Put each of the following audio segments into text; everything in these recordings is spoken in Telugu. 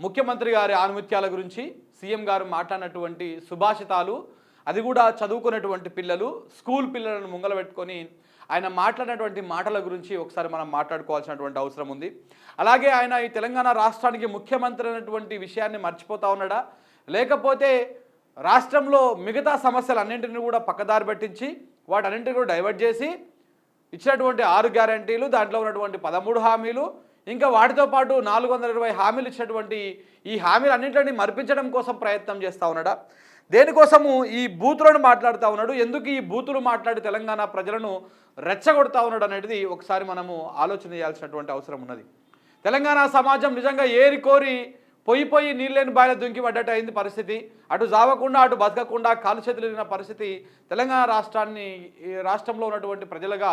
ముఖ్యమంత్రి గారి ఆనుమత్యాల గురించి సీఎం గారు మాట్లాడినటువంటి సుభాషితాలు అది కూడా చదువుకున్నటువంటి పిల్లలు స్కూల్ పిల్లలను ముంగల పెట్టుకొని ఆయన మాట్లాడినటువంటి మాటల గురించి ఒకసారి మనం మాట్లాడుకోవాల్సినటువంటి అవసరం ఉంది. అలాగే ఆయన ఈ తెలంగాణ రాష్ట్రానికి ముఖ్యమంత్రి అనేటువంటి విషయాన్ని మర్చిపోతా ఉన్నాడా? లేకపోతే రాష్ట్రంలో మిగతా సమస్యలన్నింటినీ కూడా పక్కదారి పట్టించి వాటన్నింటిని కూడా డైవర్ట్ చేసి ఇచ్చినటువంటి ఆరు గ్యారంటీలు దాంట్లో ఉన్నటువంటి పదమూడు హామీలు ఇంకా వాటితో పాటు నాలుగు వందల ఇరవై హామీలు ఇచ్చినటువంటి ఈ హామీలు అన్నింటినీ మర్పించడం కోసం ప్రయత్నం చేస్తూ ఉన్నాడా? దేనికోసము ఈ బూతులను మాట్లాడుతూ ఉన్నాడు? ఎందుకు ఈ బూతులు మాట్లాడి తెలంగాణ ప్రజలను రెచ్చగొడతా ఉన్నాడు అనేది ఒకసారి మనము ఆలోచన చేయాల్సినటువంటి అవసరం ఉన్నది. తెలంగాణ సమాజం నిజంగా ఏరి కోరి పొయ్యి పొయ్యి నీళ్ళని బాయిల దుంకి పడ్డట్టు అయింది పరిస్థితి. అటు జావకుండా అటు బతకకుండా కాలు చేతులు పరిస్థితి తెలంగాణ రాష్ట్రాన్ని ఈ రాష్ట్రంలో ఉన్నటువంటి ప్రజలుగా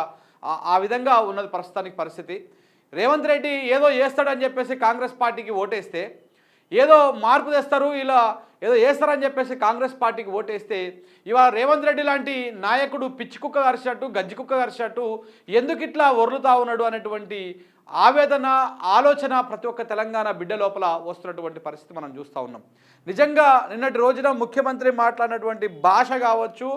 ఆ విధంగా ఉన్నది ప్రస్తుతానికి పరిస్థితి. రేవంత్ రెడ్డి ఏదో చేస్తాడని చెప్పేసి కాంగ్రెస్ పార్టీకి ఓటేస్తే ఏదో మార్పు తెస్తారు ఇలా ఏదో చేస్తారని చెప్పేసి కాంగ్రెస్ పార్టీకి ఓటేస్తే ఇవాళ రేవంత్ రెడ్డి లాంటి నాయకుడు పిచ్చి కుక్క కరిచినట్టు గజ్జి కుక్క కరిచినట్టు ఎందుకు ఇట్లా ఒర్లుతా ఉన్నాడు అనేటువంటి ఆవేదన ఆలోచన ప్రతి ఒక్క తెలంగాణ బిడ్డ లోపల వస్తున్నటువంటి పరిస్థితి మనం చూస్తూ ఉన్నాం. నిజంగా నిన్నటి రోజున ముఖ్యమంత్రి మాట్లాడినటువంటి భాష కావచ్చు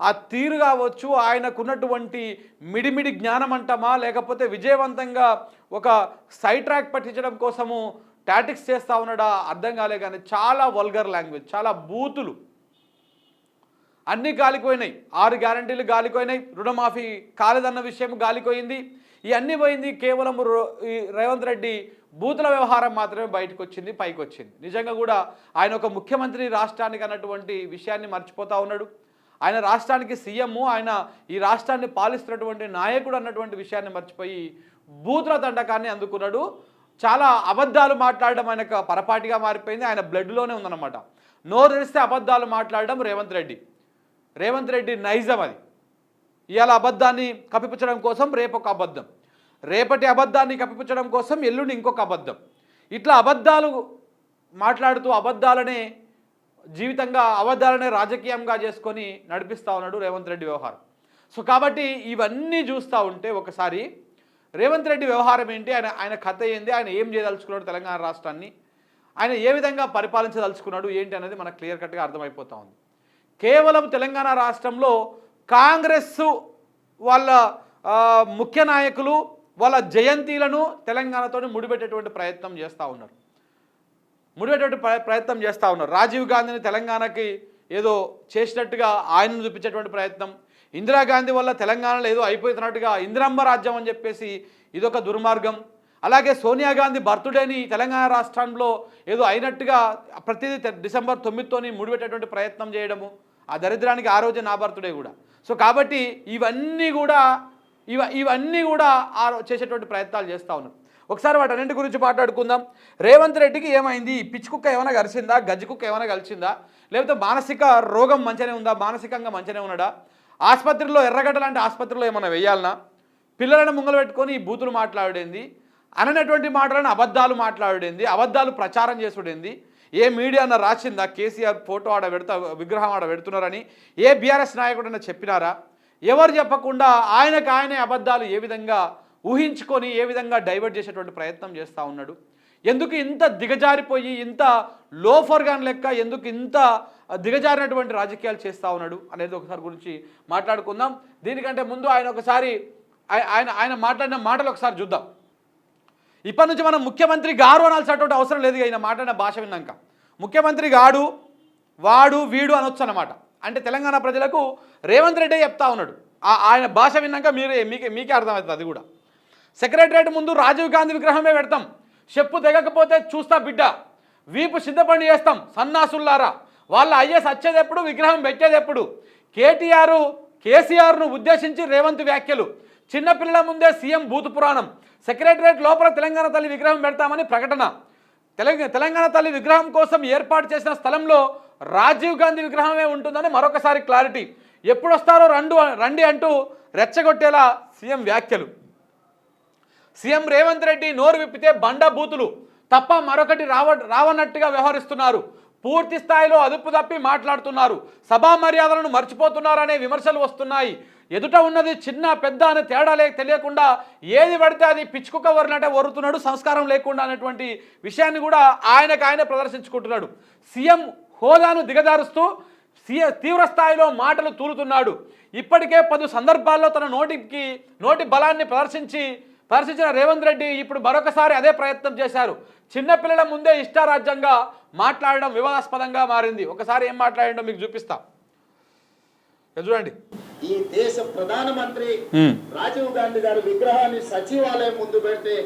ఆ తీరు కావచ్చు ఆయనకున్నటువంటి మిడిమిడి జ్ఞానం అంటామా లేకపోతే విజయవంతంగా ఒక సైడ్ ట్రాక్ పట్టించడం కోసము టాటిక్స్ చేస్తూ ఉన్నాడా అర్థం కాలే కానీ చాలా వల్గర్ లాంగ్వేజ్ చాలా బూతులు. అన్నీ గాలిపోయినాయి. ఆరు గ్యారంటీలు గాలిపోయినాయి. రుణమాఫీ కాలేదన్న విషయం గాలిపోయింది. ఇవన్నీ పోయింది కేవలం రో- ఈ రేవంత్ రెడ్డి బూతుల వ్యవహారం మాత్రమే బయటకు వచ్చింది పైకి వచ్చింది నిజంగా కూడా ఆయన ఒక ముఖ్యమంత్రి రాష్ట్రానికి అన్నటువంటి విషయాన్ని మర్చిపోతూ ఉన్నాడు. ఆయన రాష్ట్రానికి సీఎం ఆయన ఈ రాష్ట్రాన్ని పాలిస్తున్నటువంటి నాయకుడు అన్నటువంటి విషయాన్ని మర్చిపోయి బూతుల దండకాన్ని అందుకున్నాడు. చాలా అబద్ధాలు మాట్లాడడం ఆయనకు పరపాటిగా మారిపోయింది. ఆయన బ్లడ్లోనే ఉందన్నమాట. నోరు తెరిస్తే అబద్ధాలు మాట్లాడడం రేవంత్ రెడ్డి. రేవంత్ రెడ్డి నైజం అది. ఇవాళ అబద్ధాన్ని కప్పిపుచ్చడం కోసం రేపొక అబద్ధం. రేపటి అబద్ధాన్ని కప్పిపుచ్చడం కోసం ఎల్లుండి ఇంకొక అబద్ధం. ఇట్లా అబద్ధాలు మాట్లాడుతూ అబద్ధాలనే జీవితంగా అవధారణ రాజకీయంగా చేసుకొని నడిపిస్తూ ఉన్నాడు రేవంత్ రెడ్డి వ్యవహారం. సో కాబట్టి ఇవన్నీ చూస్తూ ఉంటే ఒకసారి రేవంత్ రెడ్డి వ్యవహారం ఏంటి? ఆయన ఆయన కథ ఏంది? ఆయన ఏం చేయదలుచుకున్నాడు తెలంగాణ రాష్ట్రాన్ని? ఆయన ఏ విధంగా పరిపాలించదలుచుకున్నాడు? ఏంటి అనేది మనకు క్లియర్ కట్గా అర్థమైపోతూ ఉంది. కేవలం తెలంగాణ రాష్ట్రంలో కాంగ్రెస్ వాళ్ళ ముఖ్య నాయకులు వాళ్ళ జయంతిలను తెలంగాణతో ముడిపెట్టేటువంటి ప్రయత్నం చేస్తూ ఉన్నారు. ముడిపెట్టేటువంటి ప్రయత్నం చేస్తూ ఉన్నారు. రాజీవ్ గాంధీని తెలంగాణకి ఏదో చేసినట్టుగా ఆయనను చూపించేటువంటి ప్రయత్నం. ఇందిరాగాంధీ వల్ల తెలంగాణలో ఏదో అయిపోతున్నట్టుగా ఇందిరమ్మ రాజ్యం అని చెప్పేసి ఇదొక దుర్మార్గం. అలాగే సోనియా గాంధీ బర్త్డేని తెలంగాణ రాష్ట్రంలో ఏదో అయినట్టుగా ప్రతిదీ డిసెంబర్ తొమ్మిదితోని ముడిపెట్టేటువంటి ప్రయత్నం చేయడము. ఆ దరిద్రానికి ఆ రోజే నా బర్త్డే కూడా. సో కాబట్టి ఇవన్నీ కూడా ఇవ ఇవన్నీ కూడా ఆ చేసేటువంటి ప్రయత్నాలు చేస్తూ ఉన్నారు ఒకసారి వాటన్నింటి గురించి మాట్లాడుకుందాం. రేవంత్ రెడ్డికి ఏమైంది? పిచ్చి కుక్క ఏమైనా కలిసిందా? గజ్జి కుక్క ఏమైనా కలిసిందా? లేకపోతే మానసిక రోగం మంచిగానే ఉందా? మానసికంగా మంచిగానే ఉన్నాడా? ఆసుపత్రిలో ఎర్రగడ్డ లాంటి ఆసుపత్రిలో ఏమైనా వేయాలనా? పిల్లలను ముంగలు పెట్టుకొని ఈ బూతులు మాట్లాడేంది? అననటువంటి మాటలను అబద్ధాలు మాట్లాడేంది? అబద్ధాలు ప్రచారం చేసుడేంది? ఏ మీడియా అన్న రాసిందా? కేసీఆర్ ఫోటో ఆడ పెడతా విగ్రహం ఆడ పెడుతున్నారని? ఏ బీఆర్ఎస్ నాయకుడన్నా చెప్పినారా? ఎవరు చెప్పకుండా ఆయనకు ఆయనే అబద్ధాలు ఏ విధంగా ఊహించుకొని ఏ విధంగా డైవర్ట్ చేసేటువంటి ప్రయత్నం చేస్తూ ఉన్నాడు? ఎందుకు ఇంత దిగజారిపోయి ఇంత లోఫర్గాన్ లెక్క ఎందుకు ఇంత దిగజారినటువంటి రాజకీయాలు చేస్తూ ఉన్నాడు అనేది ఒకసారి గురించి మాట్లాడుకుందాం. దీనికంటే ముందు ఆయన ఒకసారి ఆయన ఆయన మాట్లాడిన మాటలు ఒకసారి చూద్దాం. ఇప్పటి నుంచి మనం ముఖ్యమంత్రి గారు అనాల్సినటువంటి అవసరం లేదు ఆయన మాట్లాడిన భాష విన్నాక. ముఖ్యమంత్రి గాడు వాడు వీడు అనొచ్చు అన్నమాట. అంటే తెలంగాణ ప్రజలకు రేవంత్ రెడ్డి చెప్తా ఉన్నాడు. ఆ- ఆయన భాష విన్నాక మీరే మీకే మీకే అర్థమవుతుంది అది కూడా. సెక్రటరేట్ ముందు రాజీవ్ గాంధీ విగ్రహమే పెడతాం. చెప్పు తెగకపోతే చూస్తా బిడ్డ. వీపు సిద్ధపడి చేస్తాం సన్నాసుల్లారా. వాళ్ళ ఐఎస్ వచ్చేది ఎప్పుడు విగ్రహం పెట్టేది ఎప్పుడు కేటీఆర్ కేసీఆర్ను ఉద్దేశించి రేవంత్ వ్యాఖ్యలు. చిన్నపిల్లల ముందే సీఎం బూతు పురాణం. సెక్రటరేట్ లోపల తెలంగాణ తల్లి విగ్రహం పెడతామని ప్రకటన. తెలంగాణ తల్లి విగ్రహం కోసం ఏర్పాటు చేసిన స్థలంలో రాజీవ్ గాంధీ విగ్రహమే ఉంటుందని మరొకసారి క్లారిటీ. ఎప్పుడు వస్తారో రండు రండి అంటూ రెచ్చగొట్టేలా సీఎం వ్యాఖ్యలు. సీఎం రేవంత్ రెడ్డి నోరు విప్పితే బండ బూతులు. తప్ప మరొకటి రావ రావన్నట్టుగా వ్యవహరిస్తున్నారు. పూర్తి స్థాయిలో అదుపు తప్పి మాట్లాడుతున్నారు. సభా మర్యాదలను మర్చిపోతున్నారనే విమర్శలు వస్తున్నాయి. ఎదుట ఉన్నది చిన్న పెద్ద అని తేడా లేక తెలియకుండా ఏది పడితే అది పిచ్చుకుక్క వరినట్టే వరుతున్నాడు సంస్కారం లేకుండా అనేటువంటి విషయాన్ని కూడా ఆయనకు ఆయన ప్రదర్శించుకుంటున్నాడు. సీఎం హోదాను దిగజారుస్తూ తీవ్ర స్థాయిలో మాటలు తూలుతున్నాడు. ఇప్పటికే పలు సందర్భాల్లో తన నోటికి నోటి బలాన్ని ప్రదర్శించి ప్రదర్శించిన రేవంత్ రెడ్డి ఇప్పుడు మరొకసారి అదే ప్రయత్నం చేశారు. చిన్నపిల్లల ముందే ఇష్టారాజ్యంగా మాట్లాడడం వివాదాస్పదంగా మారింది. ఒకసారి ఏం మాట్లాడిండో మీకు చూపిస్తా. చూడండి. ఈ దేశ ప్రధానమంత్రి. రాజీవ్ గాంధీ గారి విగ్రహాన్ని సచివాలయం ముందు పెడితే.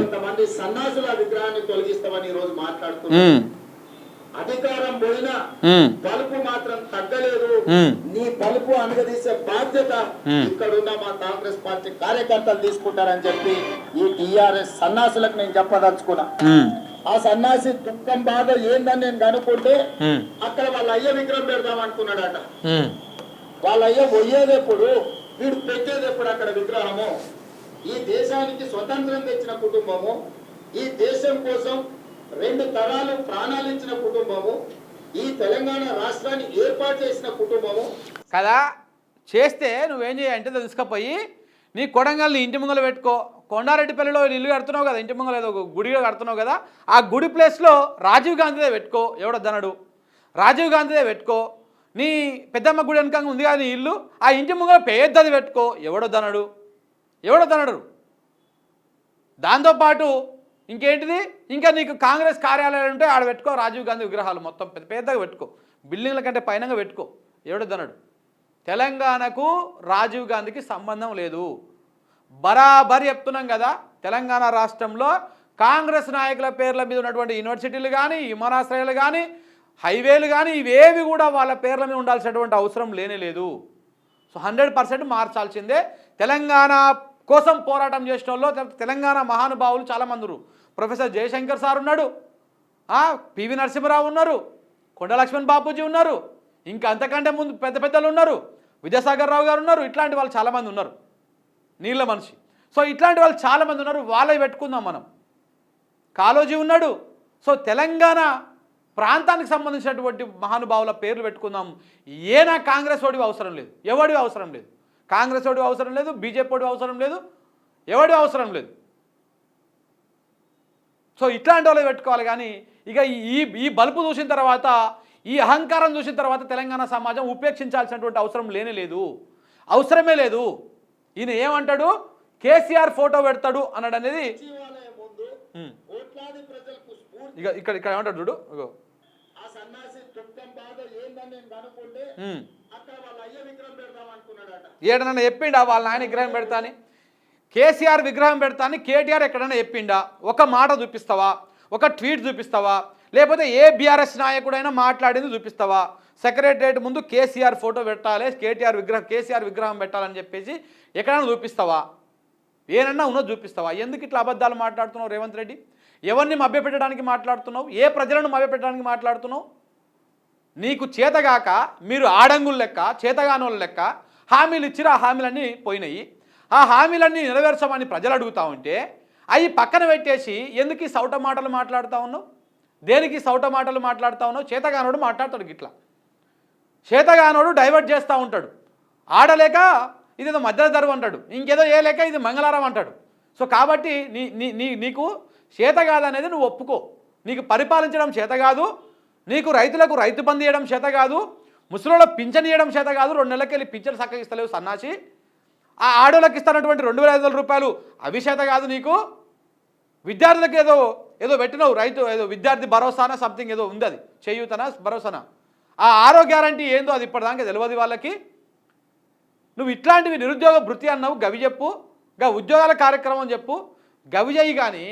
కొంతమంది సన్నాసుల విగ్రహాన్ని తొలగిస్తామని ఈ రోజు మాట్లాడుతున్నారు అధికారం పోయినా బలుపు మాత్రం తగ్గలేదు. నీ బలుపు అనగదీసే బాధ్యత. ఇక్కడున్న మా కాంగ్రెస్ పార్టీ కార్యకర్తలు తీసుకుంటారని చెప్పి ఈ టిఆర్ఎస్ సన్నాసులకు నేను చెప్పదలుచుకున్నా. ఆ సన్నాసి దుఃఖం బాధ ఏందని నేను కనుక్కుంటే అక్కడ వాళ్ళ అయ్య విగ్రహం పెడదాం అనుకున్నాడట. వాళ్ళ అయ్య పోయేది ఎప్పుడు వీడు పెట్టేది ఎప్పుడు అక్కడ విగ్రహము? ఈ దేశానికి స్వతంత్రం తెచ్చిన కుటుంబము ఈ దేశం కోసం రెండు తరాలు ప్రాణాలు ఇచ్చిన కుటుంబము ఈ తెలంగాణ రాష్ట్రాన్ని ఏర్పాటు చేసిన కుటుంబము. కదా? చేస్తే నువ్వేం చేయాలంటే తీసుకుపోయి నీ కొడంగల్ని ఇంటి ముంగల పెట్టుకో. కొండారెడ్డిపల్లిలో ఇల్లు కడుతున్నావు కదా ఇంటి ముంగలు ఏదో ఒక గుడి కడుతున్నావు కదా ఆ గుడి ప్లేస్లో రాజీవ్ గాంధీదే పెట్టుకో. ఎవడొద్దనడు రాజీవ్ గాంధీదే పెట్టుకో. నీ పెద్దమ్మ గుడి వెనక ఉంది కదా నీ ఇల్లు ఆ ఇంటి ముంగల పెద్దది పెట్టుకో. ఎవడొద్దనడు ఎవడొద్దనడు దాంతోపాటు ఇంకేంటిది? ఇంకా నీకు కాంగ్రెస్ కార్యాలయాలు ఉంటే ఆడ పెట్టుకో రాజీవ్ గాంధీ విగ్రహాలు మొత్తం పెద్ద పెద్దగా పెట్టుకో. బిల్డింగ్ల కంటే పైనగా పెట్టుకో. ఎవడొద్దనడు తెలంగాణకు రాజీవ్ గాంధీకి సంబంధం లేదు. బరాబరి చెప్తున్నాం కదా తెలంగాణ రాష్ట్రంలో కాంగ్రెస్ నాయకుల పేర్ల మీద ఉన్నటువంటి యూనివర్సిటీలు కానీ విమానాశ్రయాలు కానీ హైవేలు కానీ ఇవేవి కూడా వాళ్ళ పేర్ల మీద ఉండాల్సినటువంటి అవసరం లేనే లేదు. సో హండ్రెడ్ పర్సెంట్ మార్చాల్సిందే. తెలంగాణ కోసం పోరాటం చేసిన వాళ్ళు తెలంగాణ మహానుభావులు చాలామంది ప్రొఫెసర్ జయశంకర్ సార్ ఉన్నాడు. పివి నరసింహరావు ఉన్నారు. కొండ లక్ష్మణ్ బాపూజీ ఉన్నారు. ఇంకా అంతకంటే ముందు పెద్ద పెద్దలు ఉన్నారు. విద్యాసాగర్ రావు గారు ఉన్నారు. ఇట్లాంటి వాళ్ళు చాలామంది ఉన్నారు. నీళ్ళ మనిషి. సో ఇట్లాంటి వాళ్ళు చాలామంది ఉన్నారు. వాళ్ళవి పెట్టుకుందాం మనం. కాలోజీ ఉన్నాడు. సో తెలంగాణ ప్రాంతానికి సంబంధించినటువంటి మహానుభావుల పేర్లు పెట్టుకుందాం. ఏనా కాంగ్రెస్ ఓడివి అవసరం లేదు. ఎవడివి అవసరం లేదు. కాంగ్రెస్ ఓడివి అవసరం లేదు. బీజేపీ ఓడివి అవసరం లేదు. ఎవడివి అవసరం లేదు. సో ఇట్లాంటి వాళ్ళు పెట్టుకోవాలి. కానీ ఇక ఈ ఈ బలుపు చూసిన తర్వాత ఈ అహంకారం చూసిన తర్వాత తెలంగాణ సమాజం ఉపేక్షించాల్సినటువంటి అవసరం లేనే లేదు. అవసరమే లేదు. ఈయన ఏమంటాడు? కేసీఆర్ ఫోటో పెడతాడు అన్నాడు అనేది ఇక ఇక్కడ ఇక్కడ ఏమంటాడు చూడు? ఇగో. ఏడనన్నా చెప్పిండా? వాళ్ళ నాయన విగ్రహం పెడతా అని? కేసీఆర్ విగ్రహం పెడతా అని కేటీఆర్ ఎక్కడైనా చెప్పిండా? ఒక మాట చూపిస్తావా? ఒక ట్వీట్ చూపిస్తావా? లేకపోతే ఏ బీఆర్ఎస్ నాయకుడైనా మాట్లాడింది చూపిస్తావా? సెక్రటరేట్ ముందు కేసీఆర్ ఫోటో పెట్టాలి కేటీఆర్ విగ్రహం కేసీఆర్ విగ్రహం పెట్టాలని చెప్పేసి ఎక్కడైనా చూపిస్తావా? ఏనన్నా ఉన్నది చూపిస్తావా? ఎందుకు ఇట్లా అబద్ధాలు మాట్లాడుతున్నావు రేవంత్ రెడ్డి? ఎవరిని మభ్యపెట్టడానికి మాట్లాడుతున్నావు? ఏ ప్రజలను మభ్యపెట్టడానికి మాట్లాడుతున్నావు? నీకు చేతగాక మీరు ఆడంగుల లెక్క చేతగానోళ్ళ లెక్క హామీలు ఇచ్చిరా? హామీలన్నీ పోయినాయి. ఆ హామీలన్నీ నెరవేర్చమని ప్రజలు అడుగుతా ఉంటే అవి పక్కన పెట్టేసి ఎందుకు ఈ సౌట మాటలు మాట్లాడుతూ ఉన్నావు? దేనికి సౌట మాటలు మాట్లాడుతూ ఉన్నావు? చేతగానోడు మాట్లాడతాడు గిట్లా. చేతగానోడు డైవర్ట్ చేస్తూ ఉంటాడు. ఆడలేక ఇదేదో మధ్యన ధరువు అంటాడు. ఇంకేదో ఏ లేక ఇది మంగళారం అంటాడు. సో కాబట్టి నీ నీ నీ నీకు చేత కాదనేది నువ్వు ఒప్పుకో. నీకు పరిపాలించడం చేత కాదు. నీకు రైతులకు రైతు బంద్ చేయడం చేత కాదు. ముసలిలో పింఛన్ ఇవ్వడం చేత కాదు. రెండు నెలలకి వెళ్ళి పింఛన్ చక్కగా ఇస్తలేవు సన్నాసి. ఆ ఆడోళ్ళకి ఇస్తున్నటువంటి రెండు వేల ఐదు వందల రూపాయలు. అవిశేత కాదు నీకు. విద్యార్థులకు ఏదో ఏదో పెట్టినావు రైతు ఏదో విద్యార్థి భరోసానా సంథింగ్ ఏదో ఉంది అది. చేయూతనా భరోసానా? ఆ ఆరో గ్యారంటీ ఏందో అది ఇప్పటిదాకా తెలియదు వాళ్ళకి. నువ్వు ఇట్లాంటివి నిరుద్యోగ భృతి అన్నావు గవి చెప్పు. గా ఉద్యోగాల కార్యక్రమం చెప్పు. గవి చేయి కానీ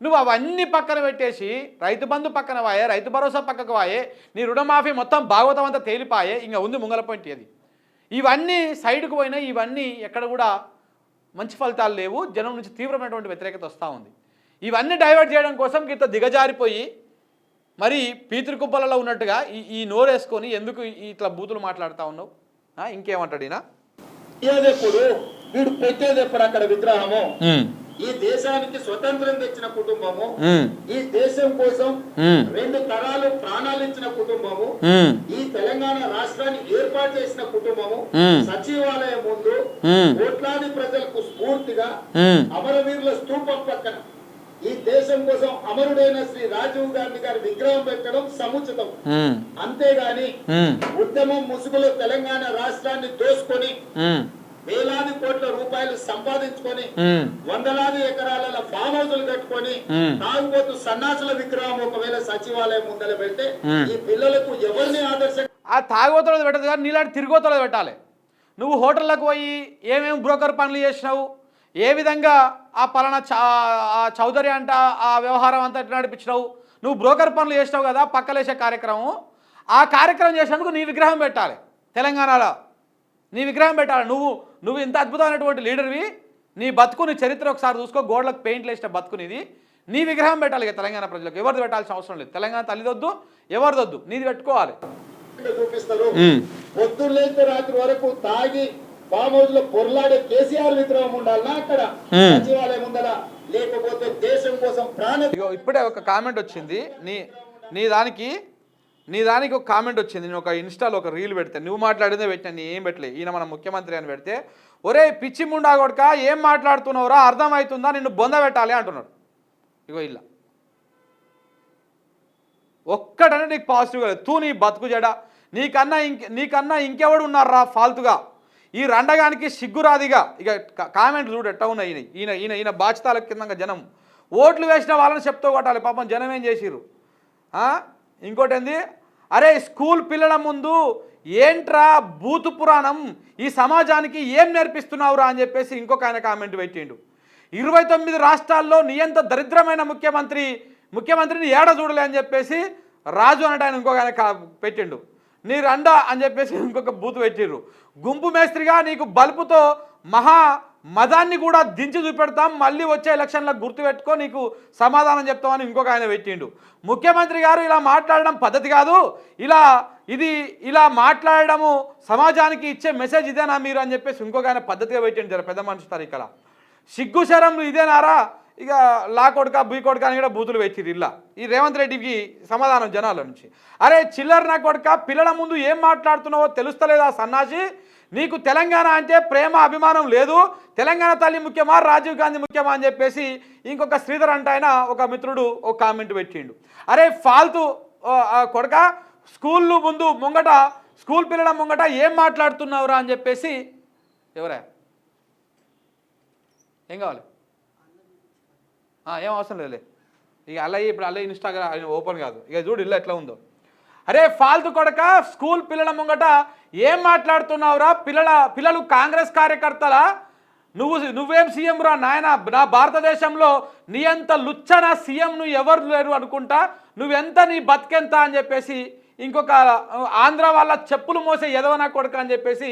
నువ్వు అవన్నీ పక్కన పెట్టేసి రైతు బంధు పక్కన వాయే రైతు భరోసా పక్కకు వాయే నీ రుణమాఫీ మొత్తం భాగవతం అంతా తేలిపాయే ఇంకా ఉంది ముంగల పాయింట్ అది ఇవన్నీ సైడ్కు పోయినా ఇవన్నీ ఎక్కడ కూడా మంచి ఫలితాలు లేవు. జనం నుంచి తీవ్రమైనటువంటి వ్యతిరేకత వస్తూ ఉంది. ఇవన్నీ డైవర్ట్ చేయడం కోసం గీత దిగజారిపోయి మరి పీతృ కుప్పలలో ఉన్నట్టుగా ఈ ఈ నోరేసుకొని ఎందుకు ఇట్లా బూతులు మాట్లాడుతూ ఉన్నావు? ఇంకేమంటాడు ఈయన? వీడు పెట్టేది ఎప్పుడు అక్కడ విగ్రహము? ఈ దేశానికి స్వతంత్రం తెచ్చిన కుటుంబము ఈ దేశం కోసం రెండు తరాలు ప్రాణాలు ఇచ్చిన కుటుంబము ఈ తెలంగాణ రాష్ట్రాన్ని ఏర్పాటు చేసిన కుటుంబము. సచివాలయం ముందు. కోట్లాది ప్రజలకు స్ఫూర్తిగా అమరవీరుల స్తూపం పక్కన. ఈ దేశం కోసం అమరుడైన శ్రీ రాజీవ్ గాంధీ గారి విగ్రహం పెట్టడం సముచితం. అంతేగాని ఉద్యమం ముసుగులో తెలంగాణ రాష్ట్రాన్ని దోసుకొని వేలాది కోట్ల రూపాయలు సంపాదించుకొని. వందలాది ఎకరాల ఫామ్ హౌసులు కట్టుకొని. తాగుబోతు సన్నాసుల విగ్రహం ఒకవేళ సచివాలయం ముందర పెడితే. ఈ పిల్లలకు ఎవరిని ఆదర్శ ఆ తాగుబోతులది పెట్టదు కానీ నీలాంటి తిరిగోతులది పెట్టాలి నువ్వు హోటళ్ళకు పోయి ఏమేమి బ్రోకర్ పనులు చేసినావు ఏ విధంగా ఆ పలానా చౌదరి అంట ఆ వ్యవహారం అంతా ఎట్లా నడిపించినావు నువ్వు బ్రోకర్ పనులు చేసినావు కదా పక్కలేసే కార్యక్రమం ఆ కార్యక్రమం చేసినందుకు నీ విగ్రహం పెట్టాలి తెలంగాణలో నీ విగ్రహం పెట్టాలి? నువ్వు నువ్వు ఇంత అద్భుతమైనటువంటి లీడర్వి. నీ బతుకు నీ చరిత్ర ఒకసారి చూసుకో. గోడలకు పెయింట్లు వేసిన బతుకునిది. నీ విగ్రహం పెట్టాలి తెలంగాణ ప్రజలకు. ఎవరిది పెట్టాల్సిన అవసరం లేదు. తెలంగాణ తల్లిదొద్దు ఎవరిదొద్దు. నీది పెట్టుకోవాలి. చూపిస్తారు రాత్రి వరకు తాగి ఫామ్ హౌస్లో పొరలాడే కేసీఆర్ విగ్రహం ఉండాలనా అక్కడ? మ్మ్. సచివాలయం ఉండాలా లేకపోతే దేశం కోసం ప్రాణ ఇప్పుడే ఒక కామెంట్ వచ్చింది. నీ నీ దానికి నీ దానికి ఒక కామెంట్ వచ్చింది నేను ఒక ఇన్స్టాలో ఒక రీల్ పెడితే నువ్వు మాట్లాడిందే పెట్టినా నీ ఏం పెట్టలే. ఈయన మన ముఖ్యమంత్రి అని పెడితే ఒరే పిచ్చి ముండా కొడక ఏం మాట్లాడుతున్నావురా అర్థమవుతుందా నిన్ను బొంద పెట్టాలి అంటున్నాడు. ఇగో ఇలా. ఒక్కటనే నీకు పాజిటివ్గా లేదు. తూ నీ బతుకు జడ నీకన్నా ఇంక నీకన్నా ఇంకెవడు ఉన్నారా ఫాల్తుగా? ఈ రండగానికి సిగ్గురాదిగా ఇక కామెంట్ చూడు ఎట్ట ఉన్నాయి ఈయన ఈయన ఈయన ఈయన బాధ్యతల కింద జనం. ఓట్లు వేసిన వాళ్ళని చెప్తూ కొట్టాలి పాపం జనం ఏం చేసిర్రు? ఇంకోటి ఏంది అరే స్కూల్ పిల్లల ముందు ఏంట్రా బూతు పురాణం? ఈ సమాజానికి ఏం నేర్పిస్తున్నావురా అని చెప్పేసి ఇంకొక ఆయన కామెంట్ పెట్టిండు. ఇరవై తొమ్మిది రాష్ట్రాల్లో నీ ఎంత దరిద్రమైన ముఖ్యమంత్రి ముఖ్యమంత్రిని ఏడ చూడలే అని చెప్పేసి రాజు అనట ఆయన ఇంకొక ఆయన పెట్టిండు. నీ రండా అని చెప్పేసి ఇంకొక బూత్ పెట్టిర్రు. గుంపు మేస్త్రిగా నీకు బల్బుతో మహా మదాన్ని కూడా దించి చూపెడతాం మళ్ళీ వచ్చే ఎలక్షన్లకు గుర్తుపెట్టుకో నీకు సమాధానం చెప్తామని ఇంకొక ఆయన పెట్టిండు. ముఖ్యమంత్రి గారు ఇలా మాట్లాడడం పద్ధతి కాదు ఇలా ఇది ఇలా మాట్లాడడము సమాజానికి ఇచ్చే మెసేజ్ ఇదేనా మీరు అని చెప్పేసి ఇంకొక ఆయన పద్ధతిగా పెట్టిండు జర పెద్ద మనిషి ఇక్కడ సిగ్గుశరం ఇదేనారా? ఇక లా కొడుక బీ కొడుక అని కూడా బూతులు పెట్టిరు ఇలా. ఈ రేవంత్ రెడ్డికి సమాధానం జనాల నుంచి. అరే చిల్లర నా కొడుక పిల్లల ముందు ఏం మాట్లాడుతున్నావో తెలుస్తలేదా సన్నాసి? నీకు తెలంగాణ అంటే ప్రేమ అభిమానం లేదు. తెలంగాణ తల్లి ముఖ్యమా రాజీవ్ గాంధీ ముఖ్యమా అని చెప్పేసి ఇంకొక శ్రీధర్ అంటే ఆయన ఒక మిత్రుడు ఒక కామెంట్ పెట్టిండు. అరే ఫాల్తు కొడక స్కూళ్ళు ముందు ముంగట స్కూల్ పిల్లల ముంగట ఏం మాట్లాడుతున్నావురా అని చెప్పేసి ఎవరా? ఏం కావాలి? ఏం అవసరం లేదులే. ఇక అలా ఇప్పుడు అలా ఇన్స్టాగ్రామ్ ఓపెన్ కాదు. ఇక చూడు ఇల్లు ఎట్లా ఉందో. అరే ఫాల్తు కొడక స్కూల్ పిల్లల ముంగట ఏం మాట్లాడుతున్నావురా? పిల్లల పిల్లలు కాంగ్రెస్ కార్యకర్తలా? నువ్వు నువ్వేం సీఎం రా నాయన? నా భారతదేశంలో నీ అంత లుచ్చన సీఎం నువ్వు ఎవరు లేరు అనుకుంటా? నువ్వెంత నీ బతికెంత అని చెప్పేసి ఇంకొక ఆంధ్ర వాళ్ళ చెప్పులు మోసే ఎదవనా కొడక అని చెప్పేసి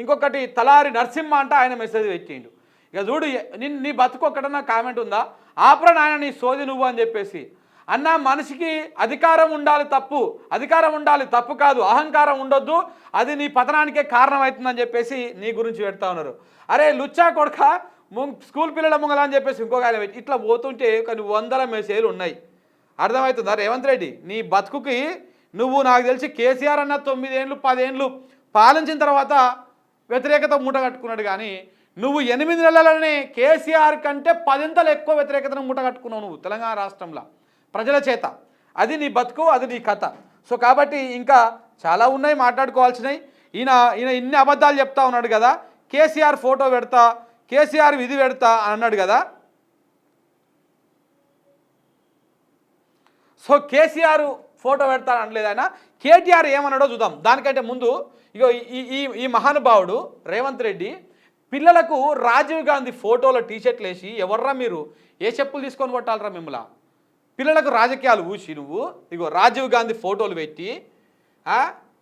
ఇంకొకటి తలారి నరసింహ అంట ఆయన మెసేజ్ పెట్టిండు. ఇక చూడు నిన్ను నీ బతుకు ఒక్కడన్నా కామెంట్ ఉందా? ఆపరా నాయన నీ సోది నువ్వు అని చెప్పేసి. అన్న మనిషికి అధికారం ఉండాలి తప్పు. అధికారం ఉండాలి తప్పు కాదు. అహంకారం ఉండొద్దు. అది నీ పతనానికే కారణం అవుతుందని చెప్పేసి నీ గురించి పెడతా ఉన్నారు. అరే లుచ్చా కొడక ముం- స్కూల్ పిల్లల ముంగల అని చెప్పేసి ఇంకొక ఆయన ఇట్లా పోతుంటే కొన్ని వందల మెసేజ్లు ఉన్నాయి. అర్థమవుతుందా? రేవంత్ రెడ్డి నీ బతుకుకి నువ్వు నాకు తెలిసి కేసీఆర్ అన్న తొమ్మిదేళ్ళు పదేళ్ళు పాలించిన తర్వాత వ్యతిరేకత మూట కట్టుకున్నాడు కానీ నువ్వు ఎనిమిది నెలలనే కేసీఆర్ కంటే పదింతలు ఎక్కువ వ్యతిరేకతను మూట కట్టుకున్నావు నువ్వు తెలంగాణ రాష్ట్రంలో. ప్రజల చేత. అది నీ బతుకు అది నీ కథ. సో కాబట్టి ఇంకా చాలా ఉన్నాయి మాట్లాడుకోవాల్సినవి. ఈయన ఈయన ఇన్ని అబద్ధాలు చెప్తా ఉన్నాడు కదా. కేసీఆర్ ఫోటో పెడతా కేసీఆర్ విధి పెడతా అని అన్నాడు కదా. సో కేసీఆర్ ఫోటో పెడతాను అనలేదు ఆయన. కేటీఆర్ ఏమన్నాడో చూద్దాం. దానికంటే ముందు ఇగో ఈ ఈ ఈ మహానుభావుడు రేవంత్ రెడ్డి పిల్లలకు రాజీవ్ గాంధీ ఫోటోలో టీషర్ట్లు వేసి ఎవర్రా మీరు? ఏ చెప్పులు తీసుకొని కొట్టాలరా మిమ్మల్ని? పిల్లలకు రాజకీయాలు ఊసి నువ్వు ఇగో రాజీవ్ గాంధీ ఫోటోలు పెట్టి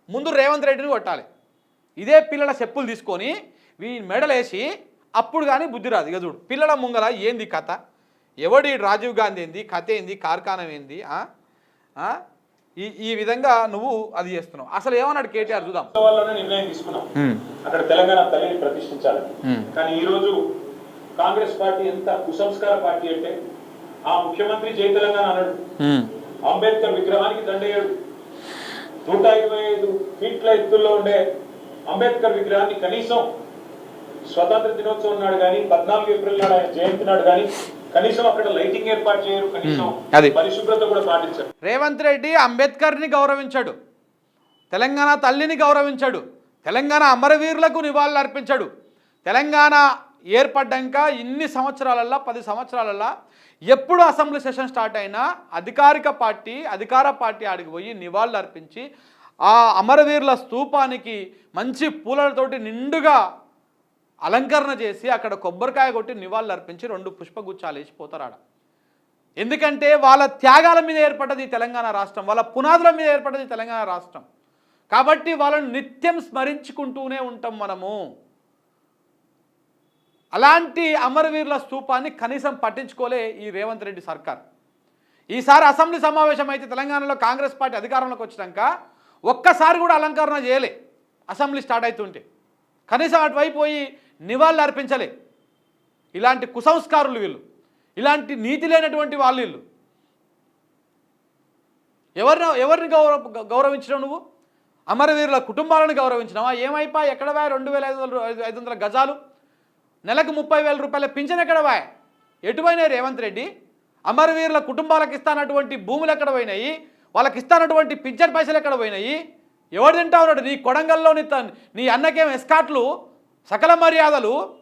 ముందు రేవంత్ రెడ్డిని కొట్టాలి. ఇదే పిల్లల చెప్పులు తీసుకొని వీ మెడలేసి అప్పుడు కానీ బుద్ధి రాదు. ఇక చూడు పిల్లల ముంగల ఏంది కథ? ఎవడి రాజీవ్ గాంధీ ఏంది? కథ ఏంది? కార్ఖానం ఏంది? ఈ ఈ విధంగా నువ్వు అది చేస్తున్నావు. అసలు ఏమన్నాడు కేటీఆర్ చూద్దాం. వాళ్ళనే నిర్ణయం తీసుకున్నాం. అక్కడ తెలంగాణ తల్లిని ప్రతిష్ఠించాలని కానీ ఈ రోజు కాంగ్రెస్ పార్టీ ఎంత కుసంస్కార పార్టీ అంటే ఆ ముఖ్యమంత్రి జై తెలంగాణ అన్నాడు. అంబేద్కర్ విగ్రహానికి దండేయడు. నూట ఇరవై ఐదు ఫీట్ల ఎత్తుల్లో ఉండే అంబేద్కర్ విగ్రహాన్ని కనీసం స్వతంత్ర దినోత్సవం నాడు కానీ పద్నాలుగు ఏప్రిల్ నాడు ఆయన జయంతి నాడు కానీ కనీసం అక్కడ లైటింగ్ ఏర్పాటు చేయరు. కనీసం అది. పరిశుభ్రత కూడా పాటించారు. రేవంత్ రెడ్డి అంబేద్కర్ని గౌరవించాడు. తెలంగాణ తల్లిని గౌరవించాడు. తెలంగాణ అమరవీరులకు నివాళులు అర్పించాడు తెలంగాణ ఏర్పడ్డాక ఇన్ని సంవత్సరాలల్లా పది సంవత్సరాలల్లా ఎప్పుడు అసెంబ్లీ సెషన్ స్టార్ట్ అయినా అధికారిక పార్టీ అధికార పార్టీ ఆడికి పోయి నివాళులు అర్పించి ఆ అమరవీరుల స్తూపానికి మంచి పూలతోటి నిండుగా అలంకరణ చేసి అక్కడ కొబ్బరికాయ కొట్టి నివాళులు అర్పించి రెండు పుష్పగుచ్చాలు వేసిపోతారు ఆడ ఎందుకంటే వాళ్ళ త్యాగాల మీద ఏర్పడ్డది తెలంగాణ రాష్ట్రం వాళ్ళ పునాదుల మీద ఏర్పడ్డది తెలంగాణ రాష్ట్రం. కాబట్టి వాళ్ళని నిత్యం స్మరించుకుంటూనే ఉంటాం మనము. అలాంటి అమరవీరుల స్థూపాన్ని కనీసం పట్టించుకోలే ఈ రేవంత్ రెడ్డి సర్కార్. ఈసారి అసెంబ్లీ సమావేశం అయితే తెలంగాణలో కాంగ్రెస్ పార్టీ అధికారంలోకి వచ్చినాక ఒక్కసారి కూడా అలంకరణ చేయలే. అసెంబ్లీ స్టార్ట్ అవుతుంటే. కనీసం అటువైపు పోయి నివాళులు అర్పించలే. ఇలాంటి కుసంస్కారులు వీళ్ళు. ఇలాంటి నీతి లేనటువంటి వాళ్ళు వీళ్ళు. ఎవరిని ఎవరిని గౌరవ గౌరవించడం నువ్వు? అమరవీరుల కుటుంబాలను గౌరవించినావా? ఏమైపా? ఎక్కడ రెండు వేల ఐదు వందల ఐదు వందల గజాలు? నెలకు ముప్పై వేల రూపాయల పింఛన్ ఎక్కడ వాయ్? ఎటువైనాయి రేవంత్ రెడ్డి? అమరవీరుల కుటుంబాలకు ఇస్తానటువంటి భూములు ఎక్కడ పోయినాయి? వాళ్ళకి ఇస్తానటువంటి పింఛన్ పైసలు ఎక్కడ పోయినాయి? ఎవరు తింటా ఉన్నాడు? నీ కొడంగల్లో నీ త- నీ అన్నకేం ఎస్కాట్లు? సకల మర్యాదలు?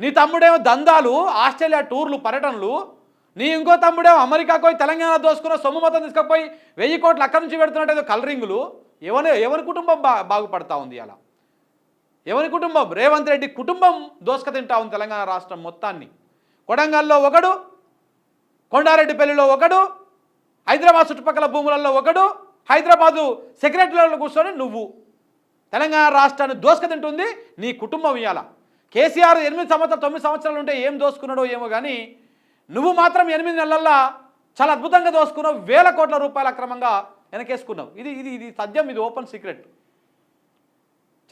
నీ తమ్ముడేమో దందాలు ఆస్ట్రేలియా టూర్లు పర్యటనలు? నీ ఇంకో తమ్ముడేమో అమెరికాకు పోయి తెలంగాణ దోసుకున్న సొమ్ము మొత్తం తీసుకుపోయి వెయ్యి కోట్లు అక్కడి నుంచి పెడుతున్నట్టు ఏదో కలరింగులు? ఎవరి ఎవరి కుటుంబం బా బాగుపడతా ఉంది అలా? ఎవరి కుటుంబం? రేవంత్ రెడ్డి కుటుంబం దోసుక తింటా ఉంది తెలంగాణ రాష్ట్రం మొత్తాన్ని. కొడంగల్లో ఒకడు కొండారెడ్డిపల్లిలో ఒకడు హైదరాబాద్ చుట్టుపక్కల భూములలో ఒకడు హైదరాబాదు సెక్రటరీలో కూర్చొని నువ్వు. తెలంగాణ రాష్ట్రాన్ని దోసుక తింటుంది నీ కుటుంబం ఇవాళ కేసీఆర్ ఎనిమిది సంవత్సరాలు తొమ్మిది సంవత్సరాలు ఉంటే ఏం దోసుకున్నాడో ఏమో కానీ నువ్వు మాత్రం ఎనిమిది నెలల్లో చాలా అద్భుతంగా దోసుకున్నావు వేల కోట్ల రూపాయలు అక్రమంగా వెనకేసుకున్నావు. ఇది ఇది ఇది సద్యం ఇది ఓపెన్ సీక్రెట్.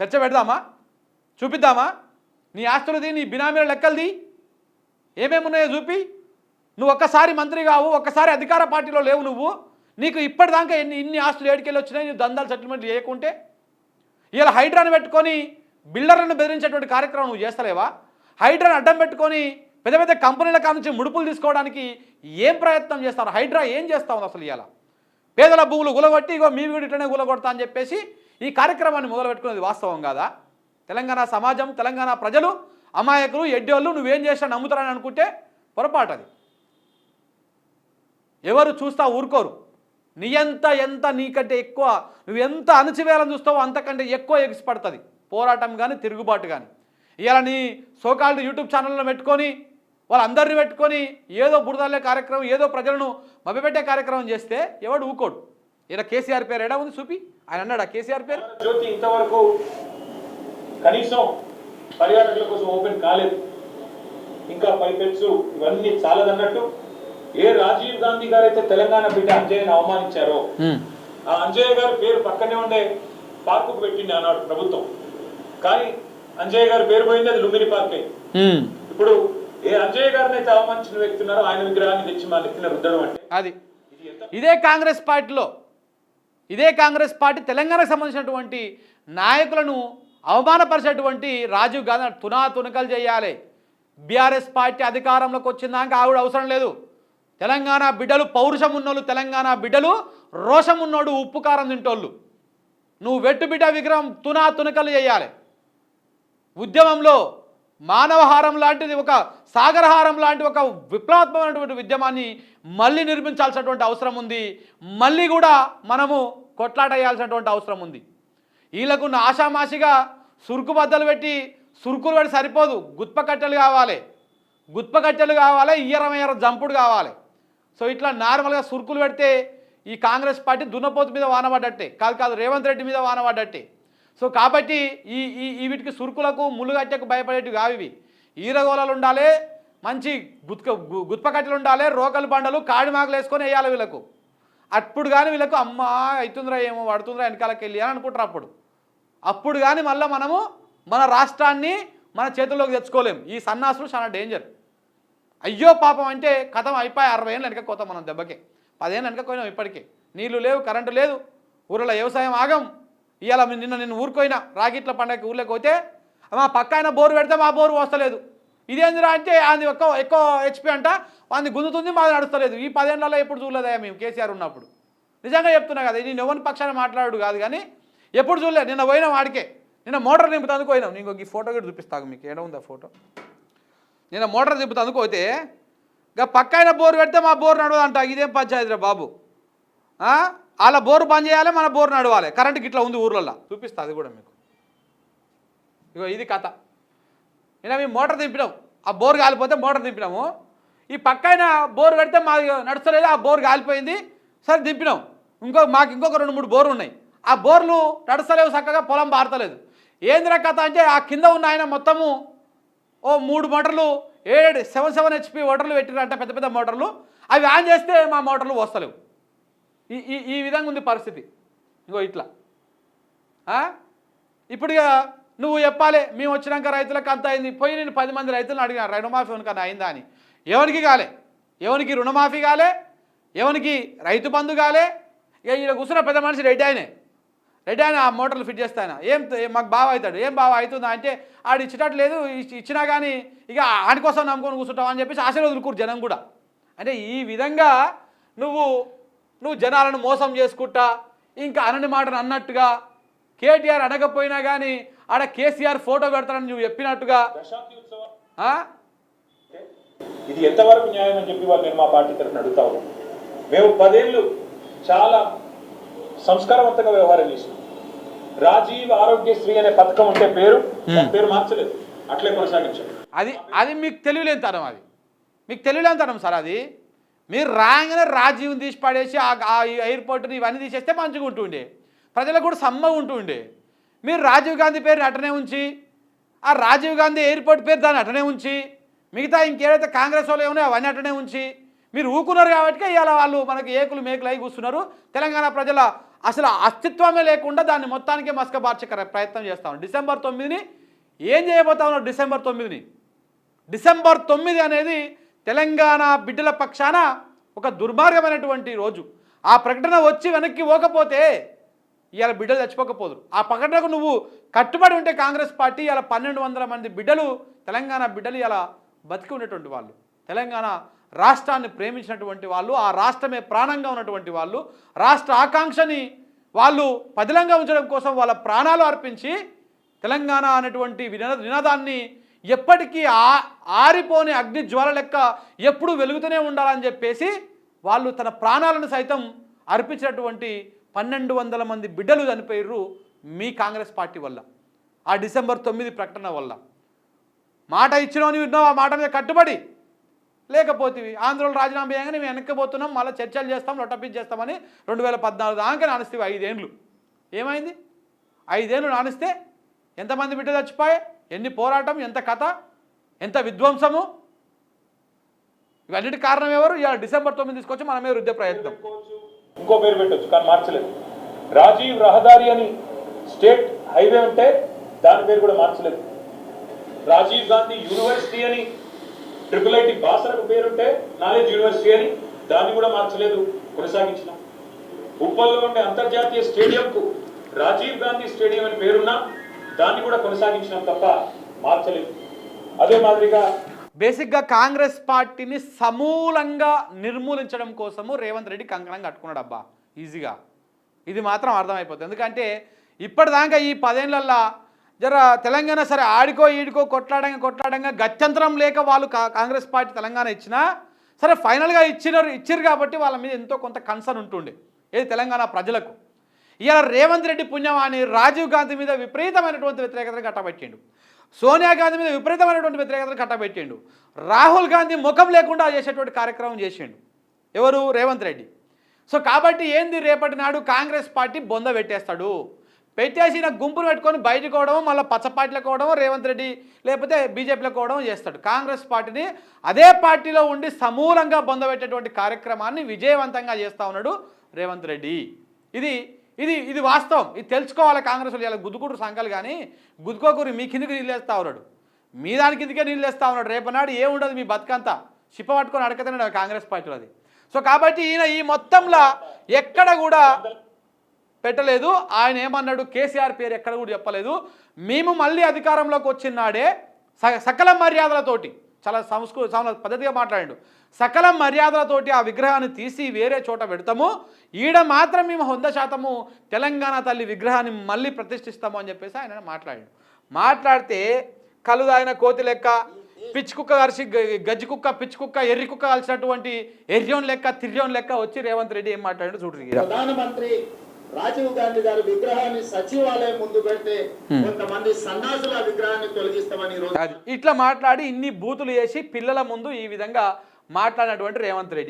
చర్చ పెడదామా? చూపిద్దామా? నీ ఆస్తులది నీ బినామీల లెక్కలది ఏమేమి ఉన్నాయో చూపి. నువ్వు ఒక్కసారి మంత్రి కావు ఒక్కసారి అధికార పార్టీలో లేవు నువ్వు. నీకు ఇప్పటిదాకా ఎన్ని ఇన్ని ఆస్తులు ఏడికెళ్ళి వచ్చినాయి నువ్వు దందాలు సెటిల్మెంట్ చేయకుంటే? ఇలా హైడ్రాను పెట్టుకొని బిల్డర్లను బెదిరించేటువంటి కార్యక్రమం నువ్వు చేస్తలేవా? హైడ్రాను అడ్డం పెట్టుకొని పెద్ద పెద్ద కంపెనీల కాడ నుంచి ముడుపులు తీసుకోవడానికి ఏం ప్రయత్నం చేస్తారు? హైడ్రా ఏం చేస్తా ఉంది అసలు ఇలా పేదల భూములు గులగొట్టి ఇగో మీ వీడు ఇట్లనే గులగొడతా అని చెప్పేసి ఈ కార్యక్రమాన్ని మొదలుపెట్టుకునేది వాస్తవం కాదా? తెలంగాణ సమాజం తెలంగాణ ప్రజలు అమాయకులు ఎడ్డోళ్ళు నువ్వేం చేసినా నమ్ముతారని అనుకుంటే పొరపాటు అది ఎవరు చూస్తా ఊరుకోరు. నీ ఎంత ఎంత నీకంటే ఎక్కువ నువ్వు ఎంత అణచివేయాలని చూస్తావో అంతకంటే ఎక్కువ ఎగిసిపడుతుంది. పోరాటం కానీ తిరుగుబాటు కానీ ఇలా నీ సోకాల్డ్ యూట్యూబ్ ఛానల్లో పెట్టుకొని వాళ్ళందరినీ పెట్టుకొని ఏదో బురదలే కార్యక్రమం ఏదో ప్రజలను మభ్యపెట్టే కార్యక్రమం చేస్తే ఎవడు ఊకోడు. ఇలా కేసీఆర్ పేరు ఎడా ఉంది చూపి? ఆయన అన్నాడా కేసీఆర్ పేరు? ఇంతవరకు కనీసం పర్యాటకుల కోసం ఓపెన్ కాలేదు. ఇంకా పైపెట్స్ ఇవన్నీ చాలదన్నట్టు ఏ రాజీవ్ గాంధీ గారు అయితే తెలంగాణ బిడ్డ అంజయ్యని అవమానించారో ఆ అంజయ్య గారి పేరు పక్కనే ఉండే పార్కుకు పెట్టింది అన్నాడు ప్రభుత్వం. కానీ అంజయ్య గారి పేరు పోయింది అది లుంబిని పార్క్. ఇప్పుడు ఏ అంజయ్య గారిని అయితే అవమానించిన వ్యక్తి ఉన్నారో ఆయన విగ్రహాన్ని తెచ్చి మా నెత్తిన రుద్దడం అంటే అది. ఇదే కాంగ్రెస్ పార్టీలో ఇదే కాంగ్రెస్ పార్టీ తెలంగాణకు సంబంధించినటువంటి నాయకులను అవమానపరిచేటువంటి రాజీవ్ గాంధీ తునా తునకలు చేయాలి. బీఆర్ఎస్ పార్టీ అధికారంలోకి వచ్చిందాక ఆవిడ అవసరం లేదు. తెలంగాణ బిడ్డలు పౌరుషం ఉన్నోళ్ళు తెలంగాణ బిడ్డలు రోషం ఉన్నోడు ఉప్పు కారం తింటోళ్ళు. నువ్వు వెట్టు బిడ్డ విగ్రహం తునా తునకలు చేయాలి. ఉద్యమంలో మానవహారం లాంటిది ఒక సాగరహారం లాంటి ఒక విప్లవాత్మకమైనటువంటి ఉద్యమాన్ని మళ్ళీ నిర్మించాల్సినటువంటి అవసరం ఉంది. మళ్ళీ కూడా మనము కొట్లాటేయాల్సినటువంటి అవసరం ఉంది. వీళ్ళకు నాషామాషిగా సురుకు బద్దలు పెట్టి సురుకులు పెట్టి సరిపోదు. గుత్పకట్టెలు కావాలి. గుత్పకట్టెలు కావాలి ఇయ్యరమయ్యర జంపుడు కావాలి. సో ఇట్లా నార్మల్గా సురుకులు పెడితే ఈ కాంగ్రెస్ పార్టీ దున్నపోతు మీద వానబడ్డట్టే కాదు కాదు రేవంత్ రెడ్డి మీద వానబడ్డట్టే సో కాబట్టి ఈ ఈ వీటికి సురుకులకు ముళ్ళుగట్టెకు భయపడేటివి కావు ఇవి. ఈరగోలలు ఉండాలి మంచి గుత్క గుత్పకట్టెలు కట్టెలు ఉండాలి రోకలు బండలు కాడిమాకులు వేసుకొని వేయాలి వీళ్ళకు. అప్పుడు కానీ వీళ్ళకు అమ్మ అవుతుందిరా ఏమో పడుతుందిరా వెనకాలకి వెళ్ళి అని అనుకుంటారు అప్పుడు. అప్పుడు కానీ మళ్ళీ మనము మన రాష్ట్రాన్ని మన చేతుల్లోకి తెచ్చుకోలేం. ఈ సన్నాసులు చాలా డేంజర్ అయ్యో పాపం అంటే కథం అయిపోయి అరవై ఏళ్ళు వెనక కోతాం మనం దెబ్బకి. పదేళ్ళు వెనక పోయినాం ఇప్పటికే. నీళ్ళు లేవు కరెంటు లేదు ఊరిలో వ్యవసాయం ఆగం. ఇవాళ నిన్న నేను ఊరుకోయినా రాగిట్ల పండగకి ఊర్లోకి పోతే మా పక్క ఆయన బోరు పెడితే మా బోరు వస్తలేదు ఇదేందిరా అంటే అది ఎక్కువ ఎక్కువ హెచ్పి అంట అది గుంజుతుంది మాది నడుస్తలేదు. ఈ పదేళ్ళలో ఎప్పుడు చూడలేదా మేము కేసీఆర్ ఉన్నప్పుడు. నిజంగా చెప్తున్నా కదా నేను ఎవరి పక్షాన మాట్లాడు కాదు కానీ ఎప్పుడు చూడలేదు నిన్న పోయినాం వాడికే నిన్న మోటార్ నింపుతానికి పోయినాం. నీకు ఈ ఫోటో కూడా చూపిస్తాను మీకు ఏడ ఉందా ఫోటో? నిన్న మోటార్ దింపుతానికి పోతే ఇక పక్కైన బోరు పెడితే మా బోరు నడవదంట ఇదేం పంచాయతీరా బాబు? వాళ్ళ బోరు బంద్ చేయాలి మన బోరు నడవాలి. కరెంట్ ఇట్లా ఉంది ఊర్లలో చూపిస్తా అది కూడా మీకు. ఇగో ఇది కథ. నిన్న మేము మోటార్ దింపినాం ఆ బోర్ కాలిపోతే మోటార్ దింపినాము ఈ పక్కైన బోర్ పెడితే మా నడుస్తలేదు ఆ బోర్ కాలిపోయింది. సరే దింపినాం ఇంకో మాకు ఇంకొక రెండు మూడు బోర్లు ఉన్నాయి. ఆ బోర్లు నడుస్తలేవు చక్కగా పొలం బారతలేదు. ఏందిరా కథ అంటే ఆ కింద ఉన్న ఆయన మొత్తము ఓ మూడు మోటార్లు ఏడు సెవెన్ సెవెన్ హెచ్పి మోటార్లు పెట్టిరంట పెద్ద పెద్ద మోటార్లు. అవి ఆన్ చేస్తే మా మోటార్లు వస్తలేవు. ఈ ఈ ఈ విధంగా ఉంది పరిస్థితి. ఇగో ఇట్లా. ఇప్పుడుగా ఇప్పుడు నువ్వు చెప్పాలి మేము వచ్చినాక రైతులకు అంత అయింది పోయి నేను పది మంది రైతులను అడిగిన రుణమాఫీ కన్నా అయిందా అని. ఎవరికి కాలే? ఎవరికి రుణమాఫీ కాలే? ఎవరికి రైతు బంధు కాలే? ఇక ఈయన కూర్చున్న పెద్ద మనిషి రెడ్డి ఆయనే. ఆయన ఆ మోటార్లు ఫిట్ చేస్తాయన ఏం మాకు బాగా అవుతాడు. ఏం బాగా అవుతుందా అంటే ఆడు ఇచ్చేటట్టు లేదు ఇచ్చి- ఇచ్చినా కానీ ఇక ఆడి కోసం నమ్ముకొని కూర్చుంటావు? అని చెప్పేసి ఆశీర్వాదులు కూరు జనం కూడా. అంటే ఈ విధంగా నువ్వు నువ్వు జనాలను మోసం చేసుకుంటా ఇంకా అనని మాటను అన్నట్టుగా కేటీఆర్ అనకపోయినా కానీ ఆడ కేసీఆర్ ఫోటో పెడతానని నువ్వు చెప్పినట్టుగా? ఇది ఎంతవరకు న్యాయం అని చెప్పి వాళ్ళు నేను మా పార్టీ తరఫున అడుగుతా ఉన్నాం. మేము పదేళ్ళు చాలా సంస్కారవంతంగా వ్యవహారం చేసాం రాజీవ్ ఆరోగ్యశ్రీ అనే పథకం ఉంటే పేరు పేరు మార్చలేదు. అట్లే కొనసాగించాం అది అది మీకు తెలియలేనితనం అది. మీకు తెలియలేనితనం సార్ అది. మీరు రాగానే రాజీవ్ని తీసి పడేసి ఆ- ఎయిర్పోర్ట్ని ఇవన్నీ తీసేస్తే మంచిగా ఉంటుండే. ప్రజలకు కూడా సమ్మగా ఉంటుండే. మీరు రాజీవ్ గాంధీ పేరుని అటనే ఉంచి ఆ రాజీవ్ గాంధీ ఎయిర్పోర్ట్ పేరు దాన్ని అటనే ఉంచి మిగతా ఇంకేదైతే కాంగ్రెస్ వాళ్ళు ఏమన్నాయో అవన్నీ అటనే ఉంచి మీరు ఊకున్నారు కాబట్టి ఇవాళ వాళ్ళు మనకి ఏకులు మేకులు అయి కూర్చున్నారు. తెలంగాణ ప్రజల అసలు అస్తిత్వమే లేకుండా దాన్ని మొత్తానికి మస్కబార్చే ప్రయత్నం చేస్తాం డిసెంబర్ తొమ్మిదిని ఏం చేయబోతా ఉన్నారు డిసెంబర్ తొమ్మిదిని? డిసెంబర్ తొమ్మిది అనేది తెలంగాణ బిడ్డల పక్షాన ఒక దుర్మార్గమైనటువంటి రోజు. ఆ ప్రకటన వచ్చి వెనక్కి పోకపోతే ఇవాళ బిడ్డలు చచ్చిపోకపోదురు. ఆ ప్రకటనకు నువ్వు కట్టుబడి ఉంటే కాంగ్రెస్ పార్టీ ఇలా పన్నెండు వందల మంది బిడ్డలు తెలంగాణ బిడ్డలు ఇలా బతికి ఉన్నటువంటి వాళ్ళు. తెలంగాణ రాష్ట్రాన్ని ప్రేమించినటువంటి వాళ్ళు ఆ రాష్ట్రమే ప్రాణంగా ఉన్నటువంటి వాళ్ళు రాష్ట్ర ఆకాంక్షని వాళ్ళు పదిలంగా ఉంచడం కోసం వాళ్ళ ప్రాణాలు అర్పించి తెలంగాణ అనేటువంటి నినాదాన్ని ఎప్పటికీ ఆ ఆరిపోని అగ్ని జ్వాల లెక్క ఎప్పుడూ వెలుగుతూనే ఉండాలని చెప్పేసి వాళ్ళు తన ప్రాణాలను సైతం అర్పించినటువంటి పన్నెండు వందల మంది బిడ్డలు చనిపోయారు మీ కాంగ్రెస్ పార్టీ వల్ల ఆ డిసెంబర్ తొమ్మిది ప్రకటన వల్ల. మాట ఇచ్చినవని విన్నావు? ఆ మాట మీద కట్టుబడి. లేకపోతే ఆంధ్రలో రాజీనామా చేయగానే మేము వెనక్కిపోతున్నాం మళ్ళీ చర్చలు చేస్తాం లొట్టపిచ్చి చేస్తామని రెండు వేల పద్నాలుగు దాకా నానిస్తే ఐదేండ్లు. ఏమైంది? ఐదేళ్ళు నానిస్తే ఎంతమంది బిడ్డ చచ్చిపోయాయి? ఎన్ని పోరాటం ఎంత కథ ఎంత విధ్వంసము? ఇవన్నిటి కారణం ఎవరు? ఇవాళ డిసెంబర్ తొమ్మిది తీసుకొచ్చి మనమే మీద రుద్దే ప్రయత్నం. ఇంకో పేరు పెట్టచ్చు కానీ మార్చలేదు. రాజీవ్ రహదారి అని స్టేట్ హైవే ఉంటే దాని పేరు కూడా మార్చలేదు. రాజీవ్ గాంధీ యూనివర్సిటీ అని ట్రిపుల్ ఐటీ బాసరకు పేరుంటే నాలెడ్జ్ యూనివర్సిటీ అని దాన్ని కూడా మార్చలేదు కొనసాగించిన. ఉప్పల్లో ఉండే అంతర్జాతీయ స్టేడియంకు రాజీవ్ గాంధీ స్టేడియం అని పేరున్నా దాన్ని కూడా కొనసాగించినాం తప్ప మార్చలేదు. అదే మాదిరిగా బేసిక్గా కాంగ్రెస్ పార్టీని సమూలంగా నిర్మూలించడం కోసము రేవంత్ రెడ్డి కంకణం కట్టుకున్నాడు అబ్బా ఈజీగా. ఇది మాత్రం అర్థమైపోతుంది. ఎందుకంటే ఇప్పటిదాకా ఈ పదేళ్ళల్లో జర తెలంగాణ సరే ఆడికో ఈడికో కొట్లాడంగా కొట్లాడంగా గత్యంతరం లేక వాళ్ళు కా- కాంగ్రెస్ పార్టీ తెలంగాణ ఇచ్చినా సరే ఫైనల్గా ఇచ్చినారు ఇచ్చారు కాబట్టి వాళ్ళ మీద ఎంతో కొంత కన్సర్న్ ఉంటుండే. ఏది తెలంగాణ ప్రజలకు. ఇలా రేవంత్ రెడ్డి పుణ్యమాని రాజీవ్ గాంధీ మీద విపరీతమైనటువంటి వ్యతిరేకతను కట్టబెట్టిండు. సోనియా గాంధీ మీద విపరీతమైనటువంటి వ్యతిరేకతను కట్టబెట్టిండు. రాహుల్ గాంధీ ముఖం లేకుండా చేసేటువంటి కార్యక్రమం చేసిండు. ఎవరు? రేవంత్ రెడ్డి. సో కాబట్టి ఏంది రేపటి నాడు కాంగ్రెస్ పార్టీ బొంద పెట్టేస్తాడు? పెట్టేసిన గుంపులు పెట్టుకొని బయటకు పోవడం మళ్ళీ పచ్చపార్టీలకు పోవడం రేవంత్ రెడ్డి లేకపోతే బీజేపీలకు పోవడం చేస్తాడు. కాంగ్రెస్ పార్టీని అదే పార్టీలో ఉండి సమూలంగా బొందబెట్టేటువంటి కార్యక్రమాన్ని విజయవంతంగా చేస్తా ఉన్నాడు రేవంత్ రెడ్డి. ఇది ఇది ఇది వాస్తవం. ఇది తెలుసుకోవాలి కాంగ్రెస్ వాళ్ళు ఇలా గుద్దుకుడు సంఘాలు కానీ గుద్దుకోకూరి మీ కిందికి నీళ్ళేస్తూ ఉన్నాడు. మీ దాని కిందకే నీళ్ళు ఉన్నాడు. రేపనాడు ఏముండదు మీ బతుకంతా. చిప్ప పట్టుకొని అడగతానే కాంగ్రెస్ పార్టీలో అది. సో కాబట్టి ఈయన ఈ మొత్తంలో ఎక్కడ కూడా పెట్టలేదు. ఆయన ఏమన్నాడు? కేసీఆర్ పేరు ఎక్కడ కూడా చెప్పలేదు. మేము మళ్ళీ అధికారంలోకి వచ్చిన నాడే స- సకల మర్యాదలతోటి చాలా సంస్కృ పద్ధతిగా మాట్లాడాడు. సకల మర్యాదలతోటి ఆ విగ్రహాన్ని తీసి వేరే చోట పెడతాము. ఈడ మాత్రం మేము వంద శాతము తెలంగాణ తల్లి విగ్రహాన్ని మళ్ళీ ప్రతిష్ఠిస్తాము అని చెప్పేసి ఆయన మాట్లాడాడు. మాట్లాడితే కలుదాయన కోతి లెక్క పిచ్చి కుక్క కలిసి గ- గజ్జి కుక్క పిచ్చి కుక్క ఎర్రి కుక్క కలిసినటువంటి ఎర్రోన్ లెక్క తిర్యోన్ లెక్క వచ్చి రేవంత్ రెడ్డి ఏం మాట్లాడాడు చూడండి ప్రధానమంత్రి రాజీవ్ గాంధీ గారి విగ్రహాన్ని సచివాలయం ముందు పెడితే కొంతమంది సన్నాసుల విగ్రహాన్ని తొలగిస్తామని ఇట్లా మాట్లాడి ఇన్ని బూతులు వేసి పిల్లల ముందు ఈ విధంగా మాట్లాడినటువంటి రేవంత్ రెడ్డి.